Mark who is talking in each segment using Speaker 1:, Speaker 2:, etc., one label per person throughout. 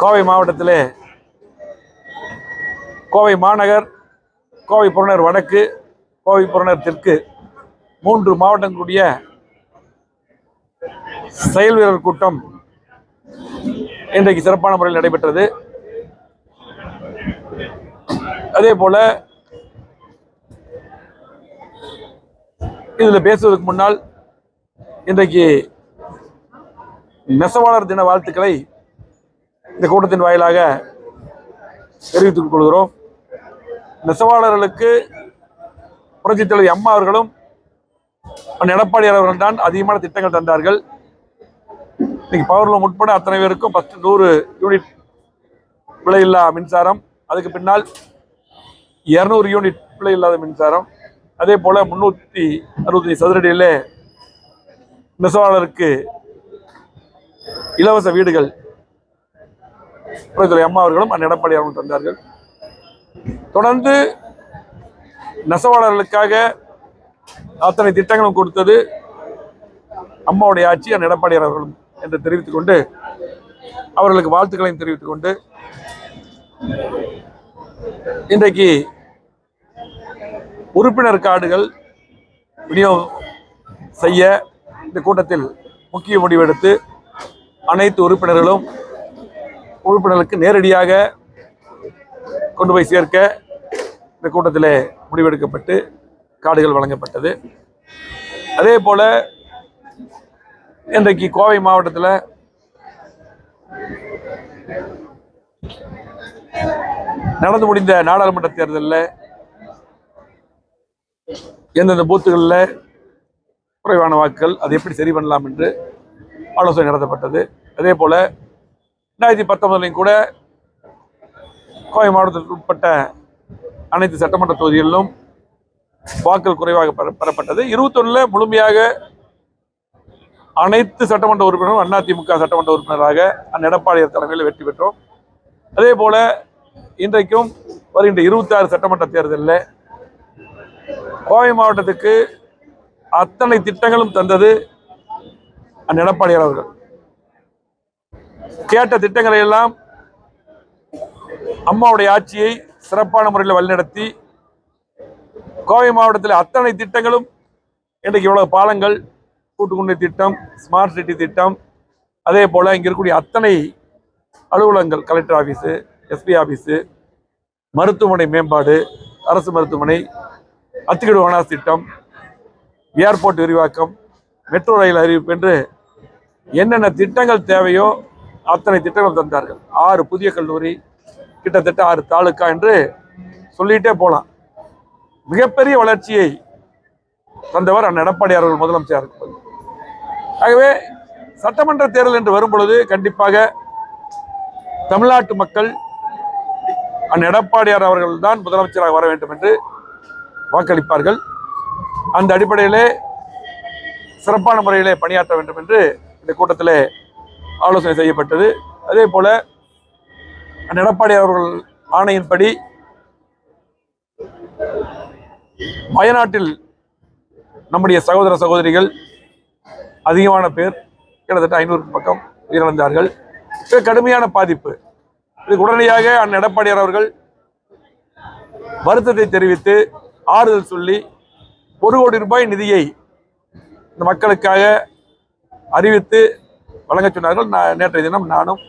Speaker 1: கோவை மாவட்டத்தில் கோவை மாநகர் கோவை புறநகர் வடக்கு கோவை புறநகர் தெற்கு மூன்று மாவட்டங்களுடைய செயல் வீரர் கூட்டம் இன்றைக்கு சிறப்பான முறையில் நடைபெற்றது. அதே போல இதில் பேசுவதற்கு முன்னால் இன்றைக்கு நெசவாளர் தின வாழ்த்துக்களை இந்த கூட்டத்தின் வாயிலாக தெரிவித்துக் கொள்கிறோம். நெசவாளர்களுக்கு புரட்சித் தலைவர் அம்மா அவர்களும் அண்ணன் எடப்பாடியார் அவர்கள் தான் அதிகமான திட்டங்கள் தந்தார்கள். இன்னைக்கு பவர்லூம் உட்பட அத்தனை பேருக்கும் ஃபஸ்ட் நூறு யூனிட் விலையில்லா மின்சாரம். அதுக்கு பின்னால் இரநூறு யூனிட் விலை இல்லாத மின்சாரம். அதே போல் முன்னூற்றி அறுபத்தஞ்சு சதுரடியில் நெசவாளருக்கு இலவச வீடுகள் புரட்சித்துறை அம்மா அவர்களும் அந்த எடப்பாடி அவர்களும் தந்தார்கள். தொடர்ந்து நெசவாளர்களுக்காக அத்தனை திட்டங்களும் கொடுத்தது அம்மாவுடைய ஆட்சி அந்த எடப்பாடி அவர்களும் என்று தெரிவித்துக் கொண்டு அவர்களுக்கு வாழ்த்துக்களையும் தெரிவித்துக் கொண்டு இன்றைக்கு உறுப்பினர் கார்டுகள் விநியோகம் செய்ய இந்த கூட்டத்தில் முக்கிய முடிவெடுத்து அனைத்து உறுப்பினர்களும் உறுப்பினர்களுக்கு நேரடியாக கொண்டு போய் சேர்க்க இந்த கூட்டத்தில் முடிவெடுக்கப்பட்டு கார்டுகள் வழங்கப்பட்டது. அதே போல் இன்றைக்கு கோவை மாவட்டத்தில் நடந்து முடிந்த நாடாளுமன்ற தேர்தலில் எந்தெந்த பூத்துகளில் குறைவான வாக்குகள் அதை எப்படி சரி பண்ணலாம் என்று ஆலோசனை நடத்தப்பட்டது. அதே போல் ரெண்டாயிரத்தி பத்தொன்பதுலையும் கூட கோவை மாவட்டத்திற்கு உட்பட்ட அனைத்து சட்டமன்ற தொகுதிகளிலும் வாக்குகள் குறைவாக பெற பெறப்பட்டது. இருபத்தொன்னில் முழுமையாக அனைத்து சட்டமன்ற உறுப்பினரும் அதிமுக சட்டமன்ற உறுப்பினராக அந்த எடப்பாடியார் தலைமையில் வெற்றி பெற்றோம். அதே போல இன்றைக்கும் வருகின்ற இருபத்தி ஆறு சட்டமன்ற தேர்தலில் கோவை மாவட்டத்துக்கு அத்தனை திட்டங்களும் தந்தது அந்த எடப்பாடியார் அவர்கள். கேட்ட திட்டங்களை எல்லாம் அம்மாவுடைய ஆட்சியை சிறப்பான முறையில் வழிநடத்தி கோவை மாவட்டத்தில் அத்தனை திட்டங்களும் இன்றைக்கு இவ்வளவு பாலங்கள் கூட்டுக்குண்டை திட்டம் ஸ்மார்ட் சிட்டி திட்டம் அதே போல் இங்கே இருக்கக்கூடிய அத்தனை அலுவலகங்கள் கலெக்டர் ஆஃபீஸு எஸ்பி ஆஃபீஸு மருத்துவமனை மேம்பாடு அரசு மருத்துவமனை அத்திக்கடு வனாஸ் திட்டம் ஏர்போர்ட் விரிவாக்கம் மெட்ரோ ரயில் அறிவிப்பு என்று என்னென்ன திட்டங்கள் தேவையோ அத்தனை திட்டங்கள் தந்தார்கள். ஆறு புதிய கல்லூரி கிட்டத்தட்ட ஆறு தாலுக்கா என்று சொல்லிட்டே போகலாம் மிகப்பெரிய வளர்ச்சியை தந்தவர் அண்ணன் எடப்பாடி அவர்கள் முதலமைச்சர் ஆகவே சட்டமன்ற தேர்தல் என்று வரும்பொழுது கண்டிப்பாக தமிழ்நாட்டு மக்கள் அண்ணன் எடப்பாடியார் அவர்கள் தான் முதலமைச்சராக வர வேண்டும் என்று வாக்களிப்பார்கள். அந்த அடிப்படையிலே சிறப்பான முறையிலே பணியாற்ற வேண்டும் என்று இந்த கூட்டத்திலே ஆலோசனை செய்யப்பட்டது. அதே போல எடப்பாடி அவர்கள் ஆணையின்படி வயநாட்டில் நம்முடைய சகோதர சகோதரிகள் அதிகமான பேர் கிட்டத்தட்ட ஐநூறு பக்கம் உயிரிழந்தார்கள். மிக கடுமையான பாதிப்பு. இதுக்கு உடனடியாக அண்ணன் எடப்பாடியார் அவர்கள் வருத்தத்தை தெரிவித்து ஆறுதல் சொல்லி ஒரு கோடி ரூபாய் நிதியை இந்த மக்களுக்காக அறிவித்து வழங்கச் சொன்னார்கள். நான் நேற்றைய தினம் நானும்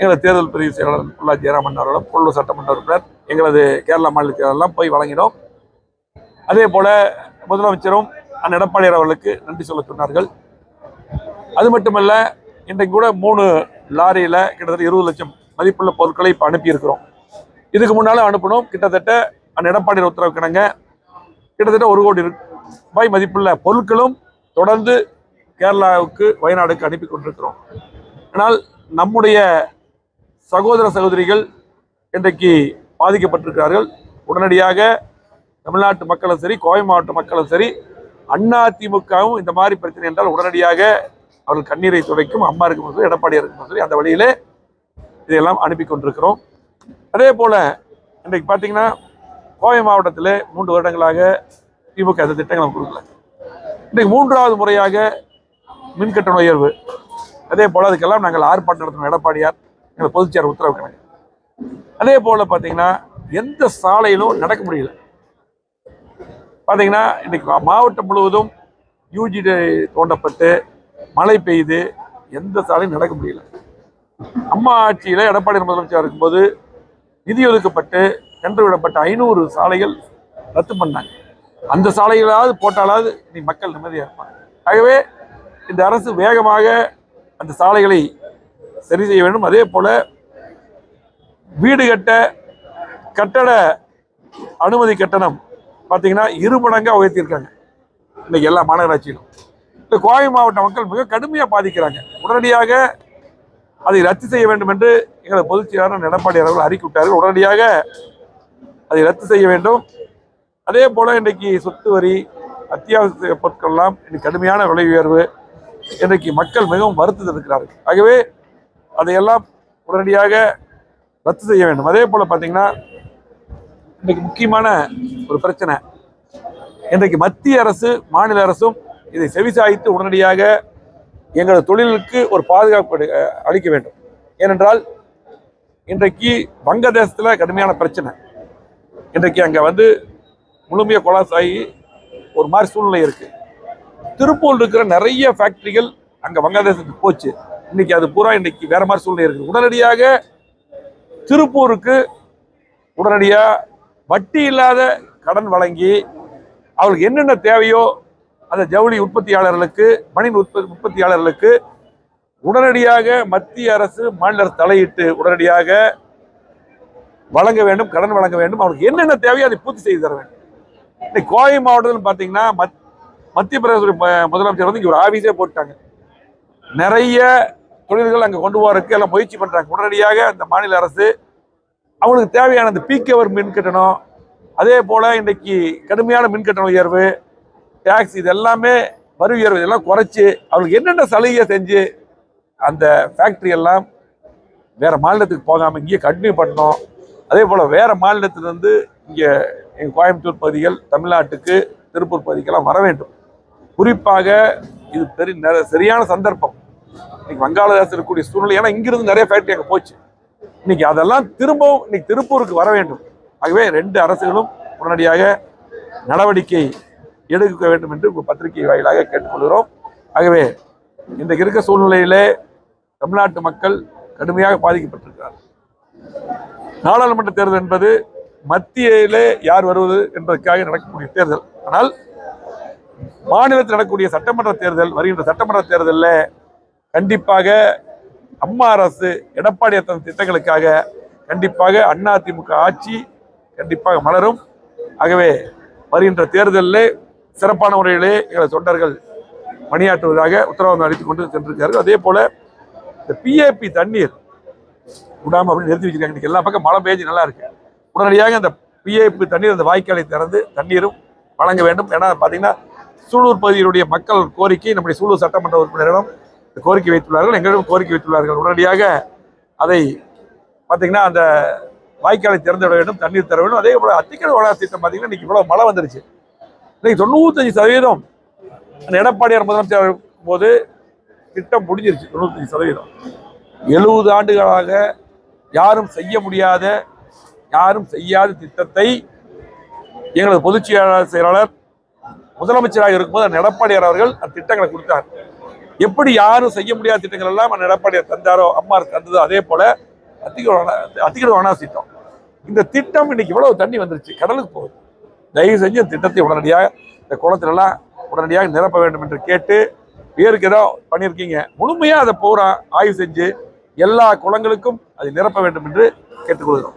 Speaker 1: எங்களது தேர்தல் பிரிவு செயலாளர் புல்லா ஜெயராமன் அவர்களும் உள்ளூர் சட்டமன்ற உறுப்பினர் எங்களது கேரளா மாநில செயலாளர்லாம் போய் வழங்கினோம். அதே போல முதலமைச்சரும் அண்ணன் எடப்பாடியார் அவர்களுக்கு நன்றி சொல்ல சொன்னார்கள். அது மட்டுமல்ல இன்றைக்கு கூட மூணு லாரியில் கிட்டத்தட்ட இருபது லட்சம் மதிப்புள்ள பொருட்களை இப்போ அனுப்பியிருக்கிறோம். இதுக்கு முன்னாலும் அனுப்பணும் கிட்டத்தட்ட அண்ணன் எடப்பாடியார் உத்தரவு கிடங்க கிட்டத்தட்ட ஒரு கோடி ரூபாய் மதிப்புள்ள பொருட்களும் தொடர்ந்து கேரளாவுக்கு வயநாடுக்கு அனுப்பி கொண்டிருக்கிறோம். ஆனால் நம்முடைய சகோதர சகோதரிகள் இன்றைக்கு பாதிக்கப்பட்டிருக்கிறார்கள். உடனடியாக தமிழ்நாட்டு மக்களும் சரி கோவை மாவட்ட மக்களும் சரி அண்ணா திமுகவும் இந்த மாதிரி பிரச்சனை என்றால் உடனடியாக அவர்கள் கண்ணீரை துடைக்கும் அம்மா இருக்கும் சரி எடப்பாடி இருக்கும் சரி அந்த வழியிலே இதையெல்லாம் அனுப்பி கொண்டிருக்கிறோம். அதே போல் இன்றைக்கு பார்த்தீங்கன்னா கோவை மாவட்டத்தில் மூன்று வருடங்களாக திமுக அந்த திட்டங்களை கொடுக்கல. இன்றைக்கு மூன்றாவது முறையாக மின் கட்டண உயர்வு. அதே போல் அதுக்கெல்லாம் நாங்கள் ஆர்ப்பாட்டம் நடத்தணும். எடப்பாடியார் எங்கள் பொதுச்செயலர் உத்தரவு கணக்கு அதே போல் பார்த்தீங்கன்னா எந்த சாலையிலும் நடக்க முடியல. பார்த்தீங்கன்னா இன்னைக்கு மாவட்டம் முழுவதும் யூஜி தோண்டப்பட்டு மழை பெய்யுது எந்த சாலையும் நடக்க முடியல. அம்மா ஆட்சியில் எடப்பாடி முதலமைச்சர் இருக்கும்போது நிதி ஒதுக்கப்பட்டு சென்று விடப்பட்ட ஐநூறு சாலைகள் ரத்து பண்ணாங்க. அந்த சாலைகளாவது போட்டாலாவது இன்னைக்கு மக்கள் நிம்மதியாக இருப்பாங்க. ஆகவே இந்த அரசு வேகமாக அந்த சாலைகளை சரி செய்ய வேண்டும். அதே போல் வீடு கட்ட கட்டட அனுமதி கட்டணம் பார்த்தீங்கன்னா இரு மடங்காக உயர்த்தியிருக்காங்க. இன்றைக்கி எல்லா மாநகராட்சியிலும். இந்த கோவை மாவட்ட மக்கள் மிக கடுமையாக பாதிக்கிறாங்க. உடனடியாக அதை ரத்து செய்ய வேண்டும் என்று எங்களது பொதுச் செயலாளர் எடப்பாடி அவர்கள் அறிக்கைவிட்டார்கள் உடனடியாக அதை ரத்து செய்ய வேண்டும். அதே போல் இன்றைக்கு சொத்து வரி அத்தியாவசிய பொருட்கள்லாம் இன்னைக்கு கடுமையான விலை உயர்வு. இன்றைக்கு மக்கள் மிகவும் வருத்தத்தில் இருக்கிறார்கள். ஆகவே அதையெல்லாம் உடனடியாக ரத்து செய்ய வேண்டும். அதே போல் பார்த்தீங்கன்னா இன்றைக்கு முக்கியமான ஒரு பிரச்சனை. இன்றைக்கு மத்திய அரசு மாநில அரசும் இதை செவிசாய்த்து உடனடியாக எங்களது தொழிலுக்கு ஒரு பாதுகாப்பு அளிக்க வேண்டும். ஏனென்றால் இன்றைக்கு வங்கதேசத்தில் கடுமையான பிரச்சனை. இன்றைக்கு அங்கே வந்து முழுமையாக கொலாஸ் ஆகி ஒரு மாதிரி சூழ்நிலை இருக்குது திருப்பூர் இருக்கிற நிறைய ஃபேக்ட்ரிகள் அங்கே வங்காளதேசத்துக்கு போச்சு. இன்னைக்கு அது பூரா இன்னைக்கு வேற மாதிரி சூழ்நிலை இருக்குது. உடனடியாக திருப்பூருக்கு உடனடியாக வட்டி இல்லாத கடன் வழங்கி அவளுக்கு என்னென்ன தேவையோ அந்த ஜவுளி உற்பத்தியாளர்களுக்கு மணின் உற்பத்தி உற்பத்தியாளர்களுக்கு உடனடியாக மத்திய அரசு மாநில அரசு தலையிட்டு உடனடியாக வழங்க வேண்டும் கடன் வழங்க வேண்டும். அவங்களுக்கு என்னென்ன தேவையோ அதை பூர்த்தி செய்து தர வேண்டும். இன்னைக்கு கோவை மாவட்டத்தில் பார்த்தீங்கன்னா மத் மத்திய பிரதேச முதலமைச்சர் வந்து இங்கே ஒரு ஆஃபீஸே போட்டாங்க நிறைய தொழில்கள் அங்கே கொண்டு போகிறதுக்கு எல்லாம் முயற்சி பண்ணுறாங்க உடனடியாக அந்த மாநில அரசு அவங்களுக்கு தேவையான அந்த பீக்கவர் மின் கட்டணம் அதே போல் இன்றைக்கு கடுமையான மின் கட்டண உயர்வு டேக்ஸ் இது எல்லாமே வரி உயர்வு இதெல்லாம் குறைச்சி அவங்களுக்கு என்னென்ன சலுகையை செஞ்சு அந்த ஃபேக்ட்ரி எல்லாம் வேறு மாநிலத்துக்கு போகாமல் இங்கேயே கண்டினியூ பண்ணணும். அதே போல் வேறு மாநிலத்திலிருந்து இங்கே எங்கள் கோயம்புத்தூர் பகுதிகள் தமிழ்நாட்டுக்கு திருப்பூர் பகுதிக்கெல்லாம் வர வேண்டும். குறிப்பாக இது பெரிய சரியான சந்தர்ப்பம். இன்னைக்கு வங்காளதேசம் இருக்கக்கூடிய சூழ்நிலை ஏன்னா இங்கிருந்து நிறைய ஃபேக்டரி அங்கே போச்சு. இன்னைக்கு அதெல்லாம் திரும்பவும் இன்னைக்கு திருப்பூருக்கு வர வேண்டும். ஆகவே ரெண்டு அரசுகளும் உடனடியாக நடவடிக்கை எடுக்க வேண்டும் என்று பத்திரிகை வாயிலாக கேட்டுக்கொள்கிறோம். ஆகவே இன்றைக்கு இருக்க சூழ்நிலையிலே தமிழ்நாட்டு மக்கள் கடுமையாக பாதிக்கப்பட்டிருக்கிறார் நாடாளுமன்ற தேர்தல் என்பது மத்தியிலே யார் வருவது என்பதற்காக நடக்கக்கூடிய தேர்தல். ஆனால் மாநிலத்தில் நடக்கக்கூடிய சட்டமன்ற தேர்தல் வருகின்ற சட்டமன்ற தேர்தலில் கண்டிப்பாக அம்மா அரசு எடப்பாடி தந்த திட்டங்களுக்காக கண்டிப்பாக அண்ணா ஆட்சி கண்டிப்பாக மலரும். ஆகவே வருகின்ற தேர்தலில் சிறப்பான முறையிலே எங்கள் தொண்டர்கள் பணியாற்றுவதாக உத்தரவாதம் அளித்துக் கொண்டு சென்றிருக்கார்கள் அதே போல இந்த பிஏபி தண்ணீர் விடாம அப்படின்னு நிறுத்தி வச்சிருக்காங்க. இன்றைக்கி எல்லா பக்கம் மழை பெய்ஞ்சு நல்லா இருக்கு. உடனடியாக அந்த பிஏபி தண்ணீர் அந்த வாய்க்காலை திறந்து தண்ணீரும் வழங்க வேண்டும். ஏன்னா பார்த்தீங்கன்னா சூலூர் பகுதியினுடைய மக்கள் கோரிக்கை நம்முடைய சூலூர் சட்டமன்ற உறுப்பினரிடம் கோரிக்கை வைத்துள்ளார்கள். எங்களிடம் கோரிக்கை வைத்துள்ளார்கள். உடனடியாக அதை பார்த்தீங்கன்னா அந்த வாய்க்காலை திறந்து விட வேண்டும் தண்ணீர் தர வேண்டும். அதே போல அத்திக்கடை வளர்ச்சி திட்டம் பார்த்தீங்கன்னா இன்னைக்கு இவ்வளோ மழை வந்துருச்சு. இன்றைக்கி தொண்ணூத்தஞ்சு சதவீதம் அந்த எடப்பாடியார் முதலமைச்சர் போது திட்டம் முடிஞ்சிருச்சு. தொண்ணூத்தஞ்சு சதவீதம். எழுபது ஆண்டுகளாக யாரும் செய்ய முடியாத யாரும் செய்யாத திட்டத்தை எங்களது பொதுச் செயலாளர் செயலாளர் முதலமைச்சராக இருக்கும்போது அந்த எடப்பாடியார் அவர்கள் அந்த திட்டங்களை கொடுத்தார். எப்படி யாரும் செய்ய முடியாத திட்டங்கள் எல்லாம் அந்த எடப்பாடியார் தந்தாரோ அம்மா தந்ததோ அதே போல அத்திகர வனாஸ் திட்டம் இந்த திட்டம் இன்னைக்கு இவ்வளவு தண்ணி வந்துருச்சு கடலுக்கு போகுது. தயவு செஞ்சு இந்த திட்டத்தை உடனடியாக இந்த குளத்திலலாம் உடனடியாக நிரப்ப வேண்டும் என்று கேட்டு பேருக்கு ஏதோ பண்ணியிருக்கீங்க. முழுமையாக அதை பூரா ஆய்வு செஞ்சு எல்லா குளங்களுக்கும் அதை நிரப்ப வேண்டும் என்று கேட்டுக்கொள்கிறோம்.